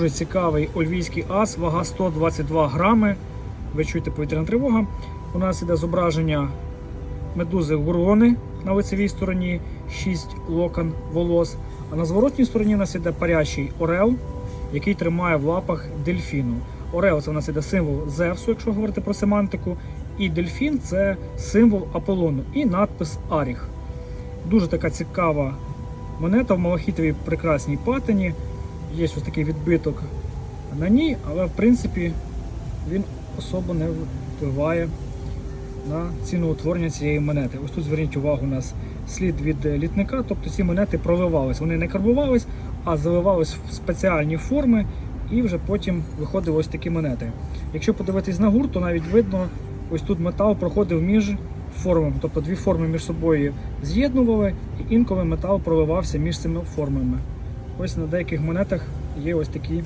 Дуже цікавий ольвійський ас, вага 122 грами. Ви чуєте повітряна тривога. У нас іде зображення медузи гурони на лицевій стороні, 6 локон волос. А на зворотній стороні у нас іде парячий орел, який тримає в лапах дельфіну. Орел це у нас іде символ Зевсу, якщо говорити про семантику. І дельфін це символ Аполлону. І надпис Аріх. Дуже така цікава монета в малахітовій прекрасній патині. Є ось такий відбиток на ній, але в принципі він особо не впливає на ціноутворення цієї монети. Ось тут зверніть увагу, у нас слід від літника, тобто ці монети проливались. Вони не карбувались, а заливались в спеціальні форми, і вже потім виходили ось такі монети. Якщо подивитись на гурт, то навіть видно, ось тут метал проходив між формами, тобто дві форми між собою з'єднували, і інколи метал проливався між цими формами. Ось на деяких монетах є ось такі